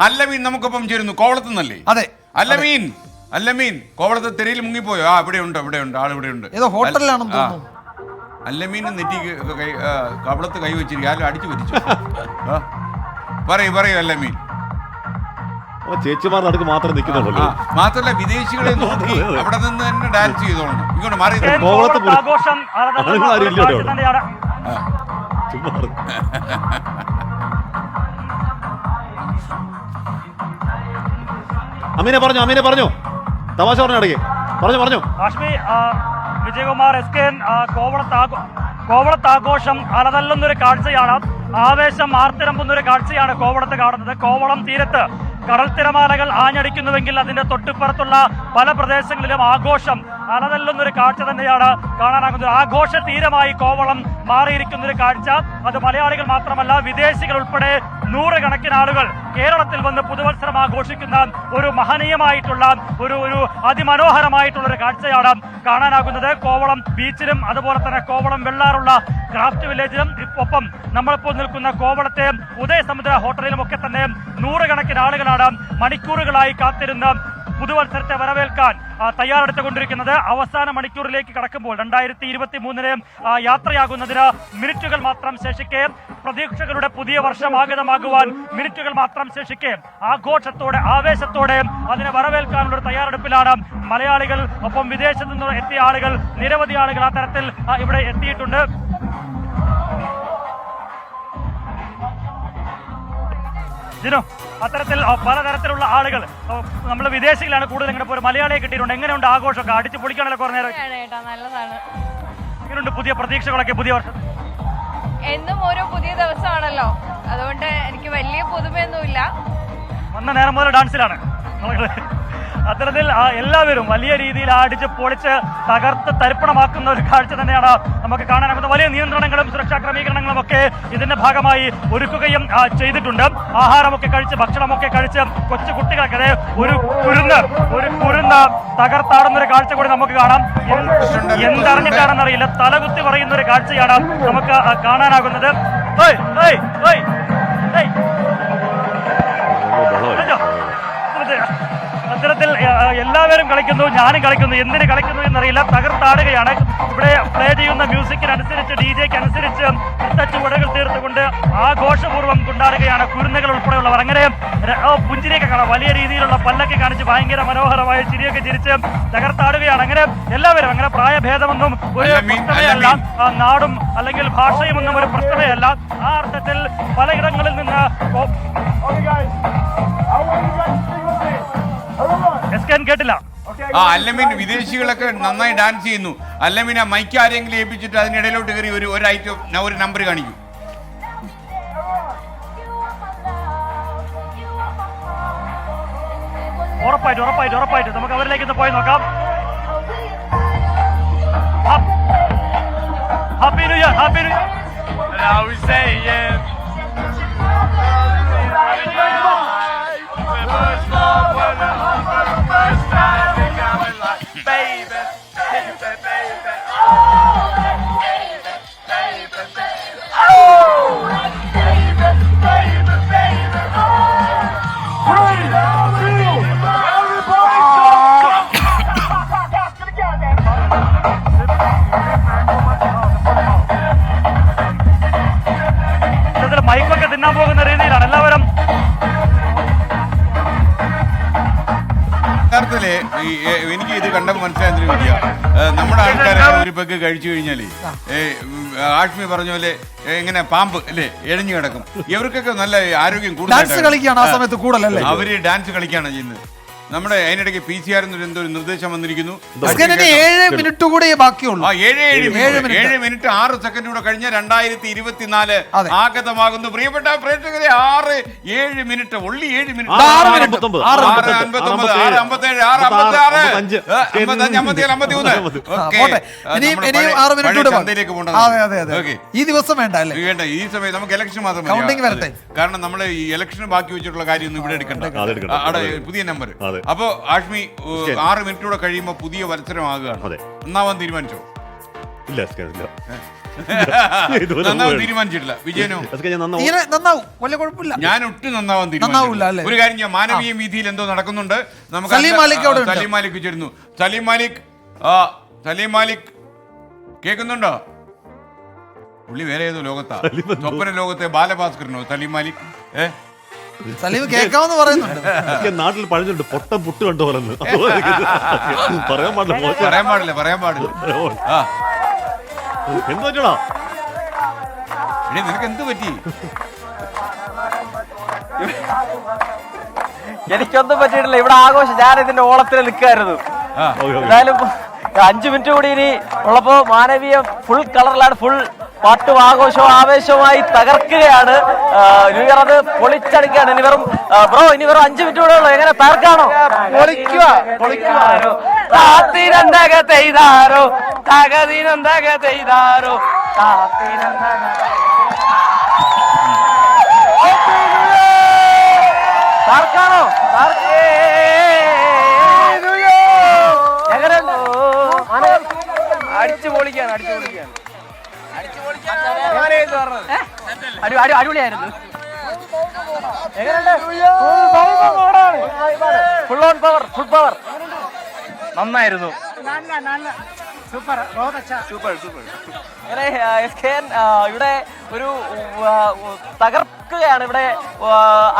അല്ലമീൻ നമുക്കൊപ്പം ചേരുന്നു കോവളത്ത് നിന്നല്ലേ അതെ അല്ലമീൻ അല്ലമീൻ കോവളത്ത് തെരയിൽ മുങ്ങിപ്പോയോ? ആ ഇവിടെ ഉണ്ട് ഇവിടെ ഉണ്ട് ആൾ ഇവിടെ ഉണ്ട്. ഏതോ ഹോട്ടലിലാണെന്ന് തോന്നുന്നു. അല്ലമീൻ നെറ്റി കൈ കവളത്ത് കൈ വെച്ചിരിക്കും ആരും അടിച്ചു വരിച്ചു ആ. പറയൂ പറയൂ അല്ലമീൻ. ഓ ചേച്ചിമാർ നടുക്ക് മാത്രം നിൽക്കുന്നുള്ളൂ മാത്രല്ല വിദേശികളെ നോക്കി അവിടെ നിന്ന് തന്നെ ഡാൻസ് ചെയ്തോളണം. ഇങ്ങോട്ട് മാറി. ആഘോഷം അമീനെ പറഞ്ഞു അമീനെ പറഞ്ഞു. തമാശ പറഞ്ഞു ഇടയ്ക്ക്. പറഞ്ഞു പറഞ്ഞു. ഹാഷ്മി വിജയകുമാർ എസ് കെ കോവളത്താഘോഷം അലതല്ലുന്നൊരു കാഴ്ചയാണ്. ആവേശം ആർത്തിരമ്പുന്നൊരു കാഴ്ചയാണ് കോവളത്ത് കാണുന്നത്. കോവളം തീരത്ത് കടൽ തിരമാലകൾ ആഞ്ഞടിക്കുന്നുവെങ്കിൽ അതിന്റെ തൊട്ടിപ്പുറത്തുള്ള പല പ്രദേശങ്ങളിലും ആഘോഷം അലതല്ലുന്നൊരു കാഴ്ച തന്നെയാണ് കാണാനാകുന്നത്. ആഘോഷ തീരമായി കോവളം മാറിയിരിക്കുന്ന ഒരു കാഴ്ച. അത് മലയാളികൾ മാത്രമല്ല വിദേശികൾ ഉൾപ്പെടെ നൂറുകണക്കിന് ആളുകൾ കേരളത്തിൽ വന്ന് പുതുവത്സരം ആഘോഷിക്കുന്ന ഒരു മഹനീയമായിട്ടുള്ള ഒരു ഒരു അതിമനോഹരമായിട്ടുള്ള ഒരു കാഴ്ചയാണ് കാണാനാകുന്നത്. കോവളം ബീച്ചിലും അതുപോലെ തന്നെ കോവളം വെള്ളാറുള്ള ക്രാഫ്റ്റ് വില്ലേജിലും ഒപ്പം നമ്മളിപ്പോൾ നിൽക്കുന്ന കോവളത്തെ ഉദയസമുദ്ര ഹോട്ടലിലും ഒക്കെ തന്നെ നൂറുകണക്കിന് ആളുകളാണ് മണിക്കൂറുകളായി കാത്തിരുന്ന് പുതുവത്സരത്തെ വരവേൽക്കാൻ തയ്യാറെടുത്തുകൊണ്ടിരിക്കുന്നത് അവസാന മണിക്കൂറിലേക്ക് കടക്കുമ്പോൾ രണ്ടായിരത്തി ഇരുപത്തി മൂന്നിന് യാത്രയാകുന്നതിന് മിനിറ്റുകൾ മാത്രം ശേഷിക്കെ പ്രതീക്ഷകളുടെ പുതിയ വർഷം ആഗതമാകുവാൻ മിനിറ്റുകൾ മാത്രം ശേഷിക്കെ ആഘോഷത്തോടെ ആവേശത്തോടെ അതിനെ വരവേൽക്കാനുള്ള ഒരു തയ്യാറെടുപ്പിലാണ് മലയാളികൾ. ഒപ്പം വിദേശത്തു നിന്ന് എത്തിയ ആളുകൾ നിരവധി ആളുകൾ ആ തരത്തിൽ ഇവിടെ എത്തിയിട്ടുണ്ട്. ജിനു അത്തരത്തിൽ പലതരത്തിലുള്ള ആളുകൾ. നമ്മൾ വിദേശികളാണ് കൂടുതൽ ഇങ്ങനെ ഒരു മലയാളിയെ കിട്ടിയിട്ടുണ്ട്. എങ്ങനെയുണ്ട് ആഘോഷമൊക്കെ? അടിച്ചു പൊളിക്കാണല്ലോ കുറേ നേരം. എങ്ങനെയുണ്ട് പുതിയ പ്രതീക്ഷകളൊക്കെ പുതിയ വർഷം? എന്നും ഓരോ പുതിയ ദിവസമാണല്ലോ. അതുകൊണ്ട് എനിക്ക് വലിയ പുതുമയൊന്നുമില്ല. വന്ന നേരം മുതൽ ഡാൻസിലാണ് അത്തരത്തിൽ എല്ലാവരും വലിയ രീതിയിൽ അടിച്ച് പൊളിച്ച് തകർത്ത് തരിപ്പണമാക്കുന്ന ഒരു കാഴ്ച തന്നെയാണ് നമുക്ക് കാണാനാകുന്നത് വലിയ നിയന്ത്രണങ്ങളും സുരക്ഷാ ക്രമീകരണങ്ങളും ഒക്കെ ഇതിന്റെ ഭാഗമായി ഒരുക്കുകയും ചെയ്തിട്ടുണ്ട്. ആഹാരമൊക്കെ കഴിച്ച് ഭക്ഷണമൊക്കെ കഴിച്ച് കൊച്ചു കുട്ടികൾക്ക് അതെ ഒരു കുരുന്ന് ഒരു കുരുന്ന് തകർത്താടുന്ന ഒരു കാഴ്ച കൂടി നമുക്ക് കാണാം. എന്ത് എന്തറിഞ്ഞിട്ടാണെന്നറിയില്ല. തലകുത്തി പറയുന്ന ഒരു കാഴ്ചയാണ് നമുക്ക് കാണാനാകുന്നത്. ഏയ് ഏയ് ഹേയ്, അത്തരത്തിൽ ആ, എല്ലാവരും കളിക്കുന്നു ഞാനും കളിക്കുന്നു. എന്തിന് കളിക്കുന്നു എന്നറിയില്ല. തകർത്താടുകയാണ്. ഇവിടെ പ്ലേ ചെയ്യുന്ന മ്യൂസിക്കിനനുസരിച്ച് ഡി ജെക്ക് അനുസരിച്ച് ചുവടുകൾ തീർത്തുകൊണ്ട് ആഘോഷപൂർവം കൊണ്ടാടുകയാണ് കുരുന്നുകൾ ഉൾപ്പെടെയുള്ളവർ. അങ്ങനെ പുഞ്ചിരിയൊക്കെ കാണാം. വലിയ രീതിയിലുള്ള പല്ലൊക്കെ കാണിച്ച് ഭയങ്കര മനോഹരമായ ചിരിയൊക്കെ ചിരിച്ച് തകർത്താടുകയാണ്. അങ്ങനെ എല്ലാവരും അങ്ങനെ പ്രായഭേദമൊന്നും ഒരു പ്രശ്നമല്ല നാടും അല്ലെങ്കിൽ ഭാഷയും ഒന്നും ഒരു പ്രശ്നമേയല്ല ആ അർത്ഥത്തിൽ പലയിടങ്ങളിൽ നിന്ന് എൻ കേട്ടില്ല. ആ അല്ലമീൻ വിദേശികളൊക്കെ നന്നായി ഡാൻസ് ചെയ്യുന്നു. അല്ലമീൻ ആ മൈക്ക് ആരെങ്കിലും ഏൽപ്പിച്ചിട്ട് അതിനിടയിലോട്ട് കയറി ഒരു ഒരു ഐറ്റം ഒരു നമ്പർ കാണിക്കും. ഉറപ്പായിട്ട് ഉറപ്പായിട്ട് ഉറപ്പായിട്ട്. നമുക്ക് അവരിലേക്ക് ഒന്ന് പോയി നോക്കാം. Happy new year happy new year. ഈ എനിക്ക് ഇത് കണ്ടപ്പോൾ മനസ്സിലായ വിദ്യ നമ്മുടെ ആൾക്കാരെ ഒരു പെഗ് കഴിച്ചു കഴിഞ്ഞാൽ ആഷ്മി പറഞ്ഞ പോലെ ഇങ്ങനെ പാമ്പ് അല്ലേ എഴഞ്ഞു കിടക്കും. ഇവർക്കൊക്കെ നല്ല ആരോഗ്യം കൂടുതൽ കളിക്കുകയാണ് ആ സമയത്ത് കൂടുതലല്ലേ? അവർ ഡാൻസ് കളിക്കുകയാണ് ചെയ്യുന്നത്. നമ്മുടെ അതിനിടയ്ക്ക് പി സി ആർ എന്തോ ഒരു നിർദ്ദേശം വന്നിരിക്കുന്നു. ഏഴ് മിനിറ്റ് കൂടെ ബാക്കിയുള്ളൂ. ആ ഏഴ് ഏഴ് മിനിറ്റ്. മിനിറ്റ്. ഏഴ് മിനിറ്റ് ആറ് സെക്കൻഡ് കൂടെ കഴിഞ്ഞ രണ്ടായിരത്തി ഇരുപത്തിനാല് ആഗതമാകുന്നു. പ്രിയപ്പെട്ട പ്രേക്ഷകരെ ആറ് ഏഴ് മിനിറ്റ് ഒള്ളി ഏഴ് മിനിറ്റ്. ആറ്. അമ്പത്തൊമ്പത്. ആറ് അമ്പത്തേഴ്. അമ്പത്തഞ്ച്. അമ്പത്തിയേഴ് അമ്പത്തിമൂന്ന് ചന്തയിലേക്ക് പോകേണ്ടത് ഈ ദിവസം വേണ്ട അല്ലേ? വേണ്ട. ഈ സമയം നമുക്ക് ഇലക്ഷൻ മാത്രം. കാരണം നമ്മൾ ഈ ഇലക്ഷൻ ബാക്കി വെച്ചിട്ടുള്ള കാര്യമൊന്നും ഇവിടെ എടുക്കണ്ട. പുതിയ നമ്പർ അതെ. അപ്പോ ആഷ്മി ഏ, ശരി. ആറ് മിനിറ്റ് കൂടെ കഴിയുമ്പോ പുതിയ മത്സരമാകുകയാണ് അതെ. ഒന്നാവാൻ തീരുമാനിച്ചോ? ഇല്ല എസ് കെ, ഇല്ല. ഇതുവരെ നന്നാവാൻ പോയി. തീരുമാനിച്ചിട്ടില്ല. വിജയനോ? എസ് കെ ഞാൻ നന്നാവും. തീരെ നന്നാവും. വലിയ കുഴപ്പമില്ല. ഞാൻ ഒട്ടും നന്നാവാൻ നന്നാവൂല, അല്ലേ? തീരുമാനിച്ചു ഒരു കാര്യം ഞാൻ മാനവീയ വീതിയിൽ എന്തോ നടക്കുന്നുണ്ട്. നമുക്ക് സലീം അതിന്റെ- മാലിക് അവിടെ ആ, ഉണ്ട്. സലീം മാലിക് ചേരുന്നു സലീം മാലിക് ആ സലീം മാലിക് കേൾക്കുന്നുണ്ടോ? പുള്ളി വേറെ ഏതോ ലോകത്താ. സ്വപ്ന ലോകത്തെ ബാലഭാസ്കരനോ സലീം മാലിക്? ഏ? സലീം കേൾക്കാമെന്ന് പറയുന്നുണ്ട്. നാട്ടിൽ പഴഞ്ഞിട്ടുണ്ട് പൊട്ട പുട്ട് കണ്ടു പറഞ്ഞു പറയാൻ പാടില്ല മോശം. പറയാൻ പാടില്ല പറയാൻ പാടില്ല. ആ. എന്ത് പറ്റടാ എടീ നിനക്ക് എന്ത് പറ്റി? എനിക്കൊന്നും പറ്റിയിട്ടില്ല. ഇവിടെ ആഘോഷം. ഞാൻ ഇതിന്റെ ഓളത്തിൽ നിൽക്കായിരുന്നു ആ. എന്തായാലും അഞ്ചു മിനിറ്റ് കൂടി ഇനി ഉള്ളപ്പോ മാനവീയം ഫുൾ കളറിലാണ് ഫുൾ പാട്ടും ആഘോഷവും ആവേശവുമായി തകർക്കുകയാണ്. ആ, ന്യൂ ഇയർ അത് പൊളിച്ചടിക്കുകയാണ്. ഇനി വെറും ബ്രോ ഇനി വെറും അഞ്ചു മിനിറ്റ് കൂടെ ഉള്ളു. എങ്ങനെ തകർക്കാണോ? തകർക്കാണോ? എങ്ങനെയുണ്ട്? അടിച്ചു പൊളിക്കാണ് അടിച്ചു പൊളിക്കാണ് full on power full power നന്നായിരുന്നു സൂപ്പർ സൂപ്പർ ആ, ഇവിടെ ഒരു ആ, തകർക്കുകയാണ് ഇവിടെ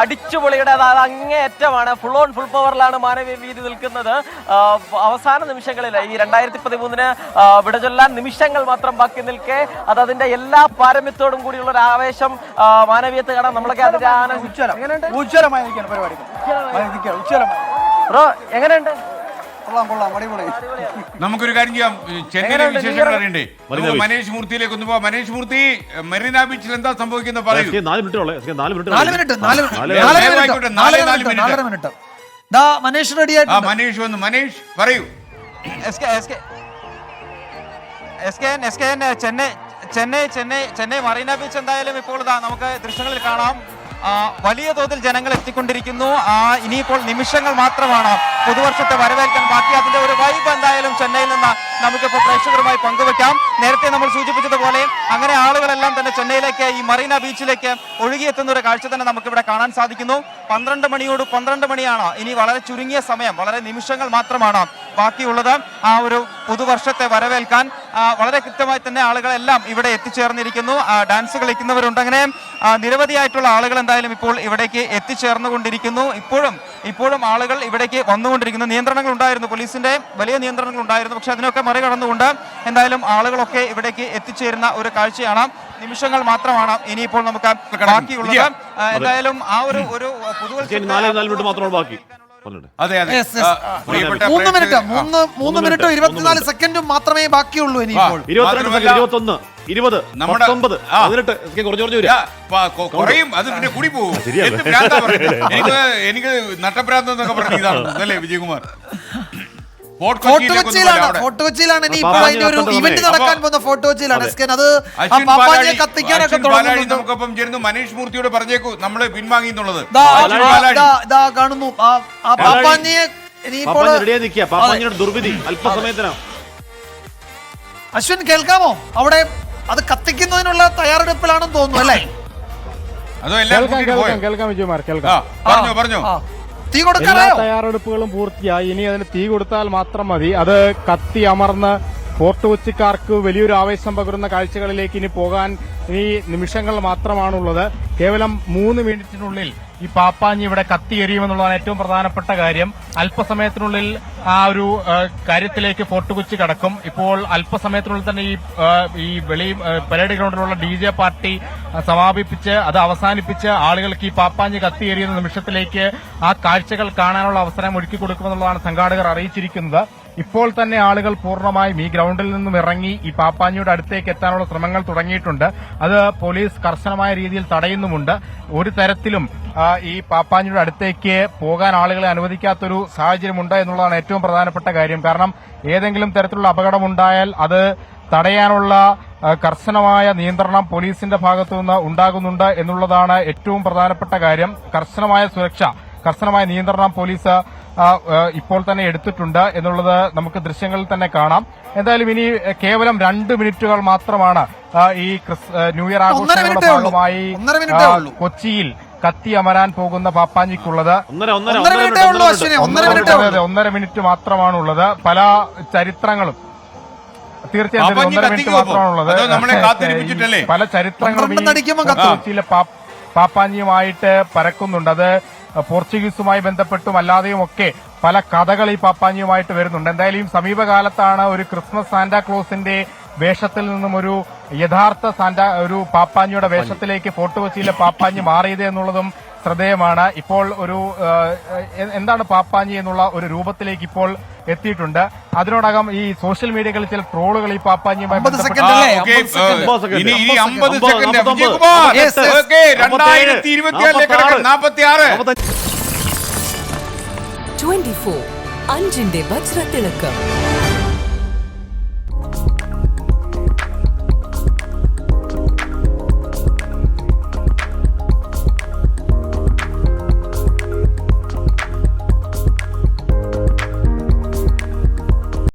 അടിച്ചുപൊളിയുടെ അതായത് അങ്ങേയറ്റമാണ്. ഫുൾ ഓൺ ഫുൾ പവറിലാണ് മാനവീയ വീതി നിൽക്കുന്നത്. അവസാന നിമിഷങ്ങളിൽ ഈ രണ്ടായിരത്തി പതിമൂന്നിന് വിടചൊല്ലാൻ നിമിഷങ്ങൾ മാത്രം ബാക്കി നിൽക്കെ. അത് അതിന്റെ എല്ലാ പാരമ്യത്തോടും കൂടിയുള്ള ഒരു ആവേശം മാനവീയത്ത് കാണാൻ നമ്മളൊക്കെ അതിന്റെ എങ്ങനെയുണ്ട്? ഉജ്ജ്വലമായി പരിപാടി ഉജ്ജ്വലമായി ബ്രോ എങ്ങനെയുണ്ട്? കൊള്ളാം കൊള്ളാം. അടിപൊളി. നമുക്കൊരു കാര്യം ചെയ്യാം. ചെന്നൈയിലെ വിശേഷങ്ങൾ അറിയണ്ടേ? നമുക്ക്. മനേഷ് മൂർത്തിയിലേക്ക് ഒന്ന് പോവാം. മനേഷ് മൂർത്തി മെറീന ബീച്ചിൽ എന്താ സംഭവിക്കുന്നത് പറയൂ. നാല് മിനിറ്റ് നാല് മിനിറ്റ് നാല് മിനിറ്റ് നാല് മിനിറ്റ്. നാല് നാല്. നാലര മിനിറ്റ്. ദാ മനേഷ് റെഡി വന്നു. മനേഷ് പറയൂ. S K S K. S K N S K N Chennai Chennai Chennai Chennai Marina beach എന്തായാലും ഇപ്പോൾ ഇതാ നമുക്ക് ദൃശ്യങ്ങളിൽ കാണാം. വലിയ തോതിൽ ജനങ്ങൾ എത്തിക്കൊണ്ടിരിക്കുന്നു. ഇനിയിപ്പോൾ നിമിഷങ്ങൾ മാത്രമാണ് പുതുവർഷത്തെ വരവേൽക്കാൻ ബാക്കി. അതിന്റെ ഒരു വൈബ് എന്തായാലും ചെന്നൈയിൽ നിന്ന് നമുക്കിപ്പോൾ പ്രേക്ഷകരുമായി പങ്കുവെക്കാം. നേരത്തെ നമ്മൾ സൂചിപ്പിച്ചതുപോലെ അങ്ങനെ ആളുകളെല്ലാം തന്നെ ചെന്നൈയിലേക്ക് ഈ മറീന ബീച്ചിലേക്ക് ഒഴുകിയെത്തുന്ന ഒരു കാഴ്ച തന്നെ നമുക്കിവിടെ കാണാൻ സാധിക്കുന്നു. പന്ത്രണ്ട് മണിയോട് പന്ത്രണ്ട് മണിയാണ്. ഇനി വളരെ ചുരുങ്ങിയ സമയം വളരെ നിമിഷങ്ങൾ മാത്രമാണ് ബാക്കിയുള്ളത്. ആ ഒരു പുതുവർഷത്തെ വരവേൽക്കാൻ വളരെ കൃത്യമായി തന്നെ ആളുകളെല്ലാം ഇവിടെ എത്തിച്ചേർന്നിരിക്കുന്നു. ഡാൻസ് കളിക്കുന്നവരുണ്ട് അങ്ങനെ. നിരവധിയായിട്ടുള്ള ആളുകൾ എന്തായാലും ഇപ്പോൾ ഇവിടേക്ക് എത്തിച്ചേർന്നുകൊണ്ടിരിക്കുന്നു. ഇപ്പോഴും ഇപ്പോഴും ആളുകൾ ഇവിടേക്ക് വന്നുകൊണ്ടിരിക്കുന്നു. നിയന്ത്രണങ്ങൾ ഉണ്ടായിരുന്നു പോലീസിന്റെ വലിയ നിയന്ത്രണങ്ങൾ ഉണ്ടായിരുന്നു. പക്ഷെ അതിനൊക്കെ മറികടന്നുകൊണ്ട് എന്തായാലും ആളുകളൊക്കെ ഇവിടേക്ക് എത്തിച്ചേരുന്ന ഒരു കാഴ്ചയാണ്. നിമിഷങ്ങൾ മാത്രമാണ് ഇനിയിപ്പോൾ നമുക്ക് ബാക്കിയുള്ളത്. എന്തായാലും ആ ഒരു ഒരു നാല് നാല് മിനിറ്റ് മാത്രമാണ് ബാക്കി. അതെ അതെ. Yes, yes. ആ, പ്രിയപ്പെട്ട മൂന്ന് മിനിറ്റ് മൂന്ന് മൂന്ന് മൂന്ന് മിനിറ്റും മിനിറ്റ്, ഇരുപത്തിനാല് മൂന്ന് സെക്കൻഡും മാത്രമേ ബാക്കിയുള്ളൂ ഇനിയിപ്പോൾ ഇരുപത്തിരണ്ട് മാത്രമല്ല- ഇരുപത്തൊന്ന് ഇരുപത് നമ്മുടെ- പത്തൊമ്പത് ആ. പതിനെട്ട് എസ് കുറച്ച് കുറച്ച് വരിക. യാ, കൊ- കുറയും അത് പിന്നെ കൂടി പോകും. ശരിയാണ്. എനിക്ക് എനിക്ക് നട്ടഭ്രാന്ത് എന്നൊക്കെ പറഞ്ഞ ഇതാണ് അല്ലേ വിജയകുമാർ? ഫോർട്ട് കൊച്ചിയിലാണ്. ഫോർട്ട് കൊച്ചിയിലാണ്. ഇനി ഇപ്പോൾ അതിന്റെ ഒരു ഇവന്റ്. നടക്കാൻ പോകുന്ന ഫോർട്ട് കൊച്ചിയിലാണ്. അതെ. എസ്കൻ അത് ആ പാലാഴി കത്തിക്കാനൊക്കെ തുടങ്ങുന്നുണ്ട്. നമുക്കൊപ്പം ചേരുന്നു. മനീഷ് മൂർത്തിയോട് പറഞ്ഞേക്കൂ. നമ്മൾ പിൻവാങ്ങി എന്നുള്ളത് ദാ, അശ്വിൻ ദാ, ദാ, ദാ കാണുന്നു. ആ ആ പാപ്പാഞ്ഞിയെ ഇനിയിപ്പോൾ പാപ്പാഞ്ഞി റെഡിയായി നിൽക്കുക. പാപ്പാഞ്ഞിയുടെ ദുർവിധി അല്പസമയത്തിനാ അശ്വിൻ കേൾക്കാമോ? അവിടെ അത് കത്തിക്കുന്നതിനുള്ള തയ്യാറെടുപ്പിലാണെന്ന് തോന്നുന്നു അല്ലേ? അതോ എല്ലാം കേൾക്കാം കൂട്ടിയിട്ട് പോയോ? കേൾക്കാം കേൾക്കാം വിജയകുമാർ ആ കേൾക്കാം പറഞ്ഞോ. പറഞ്ഞോ ആ. തീ എല്ലാ തയ്യാറെടുപ്പുകളും പൂർത്തിയായി. ഇനി അതിന് തീ കൊടുത്താൽ മാത്രം മതി. അത് കത്തി അമർന്ന് ഫോർട്ട് കൊച്ചിക്കാർക്ക് വലിയൊരു ആവേശം പകരുന്ന കാഴ്ചകളിലേക്ക് ഇനി പോകാൻ ഈ നിമിഷങ്ങൾ മാത്രമാണുള്ളത്. കേവലം മൂന്ന് മിനിറ്റിനുള്ളിൽ ഈ പാപ്പാഞ്ഞി ഇവിടെ കത്തിയെറിയുമെന്നുള്ളതാണ് ഏറ്റവും പ്രധാനപ്പെട്ട കാര്യം. അല്പസമയത്തിനുള്ളിൽ ആ ഒരു കാര്യത്തിലേക്ക് ഫോർട്ട് കൊച്ചി കടക്കും. ഇപ്പോൾ അല്പസമയത്തിനുള്ളിൽ തന്നെ ഈ ഈ വെളി പരേഡ് ഗ്രൗണ്ടിലുള്ള ഡി ജെ പാർട്ടി സമാപിപ്പിച്ച് അത് അവസാനിപ്പിച്ച് ആളുകൾക്ക് ഈ പാപ്പാഞ്ഞി കത്തിയേറിയുന്ന നിമിഷത്തിലേക്ക് ആ കാഴ്ചകൾ കാണാനുള്ള അവസരം ഒരുക്കി കൊടുക്കുമെന്നുള്ളതാണ് സംഘാടകർ അറിയിച്ചിരിക്കുന്നത്. ഇപ്പോൾ തന്നെ ആളുകൾ പൂർണമായും ഈ ഗ്രൗണ്ടിൽ നിന്നും ഇറങ്ങി ഈ പാപ്പാഞ്ഞിയുടെ അടുത്തേക്ക് എത്താനുള്ള ശ്രമങ്ങൾ തുടങ്ങിയിട്ടുണ്ട്. അത് പോലീസ് കർശനമായ രീതിയിൽ തടയുന്നുമുണ്ട്. ഒരു തരത്തിലും ഈ പാപ്പാഞ്ഞിയുടെ അടുത്തേക്ക് പോകാൻ ആളുകളെ അനുവദിക്കാത്തൊരു സാഹചര്യമുണ്ട് എന്നുള്ളതാണ് ഏറ്റവും പ്രധാനപ്പെട്ട കാര്യം. കാരണം ഏതെങ്കിലും തരത്തിലുള്ള അപകടമുണ്ടായാൽ അത് തടയാനുള്ള കർശനമായ നിയന്ത്രണം പോലീസിന്റെ ഭാഗത്തുനിന്ന് ഉണ്ടാകുന്നുണ്ട് എന്നുള്ളതാണ് ഏറ്റവും പ്രധാനപ്പെട്ട കാര്യം. കർശനമായ സുരക്ഷ കർശനമായ നിയന്ത്രണം പോലീസ് ഇപ്പോൾ തന്നെ എടുത്തിട്ടുണ്ട് എന്നുള്ളത് നമുക്ക് ദൃശ്യങ്ങളിൽ തന്നെ കാണാം. എന്തായാലും ഇനി കേവലം രണ്ട് മിനിറ്റുകൾ മാത്രമാണ് ഈ ക്രിസ്- ന്യൂ ഇയർ ആഘോഷങ്ങളുടെ. ഭാഗമായി. കൊച്ചിയിൽ കത്തി അമരാൻ പോകുന്ന പാപ്പാഞ്ചിക്കുള്ളത് ഒന്നര മിനിറ്റ് മാത്രമാണുള്ളത്. പല ചരിത്രങ്ങളും. തീർച്ചയായും ഒന്നര മിനിറ്റ് മാത്രമാണുള്ളത്. നമ്മളെ കാത്തിരിപ്പിച്ചിട്ടല്ലേ? പല ചരിത്രങ്ങളും. കൊച്ചിയിലെ പാപ്പാഞ്ചിയുമായിട്ട് പരക്കുന്നുണ്ട്. അത് പോർച്ചുഗീസുമായി ബന്ധപ്പെട്ടും അല്ലാതെയും ഒക്കെ പല കഥകൾ ഈ പാപ്പാഞ്ഞിയുമായിട്ട് വരുന്നുണ്ട്. എന്തായാലും സമീപകാലത്താണ് ഒരു ക്രിസ്മസ് സാന്റാക്ലോസിന്റെ വേഷത്തിൽ നിന്നും ഒരു യഥാർത്ഥ സാന്റ ഒരു പാപ്പാഞ്ഞിയുടെ വേഷത്തിലേക്ക് ഫോർട്ട് കൊച്ചിയിലെ പാപ്പാഞ്ഞി മാറിയത് എന്നുള്ളതും ശ്രദ്ധേയമാണ്. ഇപ്പോൾ ഒരു എന്താണ് പാപ്പാഞ്ഞി എന്നുള്ള ഒരു രൂപത്തിലേക്ക് ഇപ്പോൾ എത്തിയിട്ടുണ്ട്. അതിനോടകം ഈ സോഷ്യൽ മീഡിയകളിൽ ചില ട്രോളുകൾ ഈ പാപ്പാഞ്ഞിയുമായി ബന്ധപ്പെട്ട് അഞ്ചിന്റെ വജ്രത്തിളക്കം.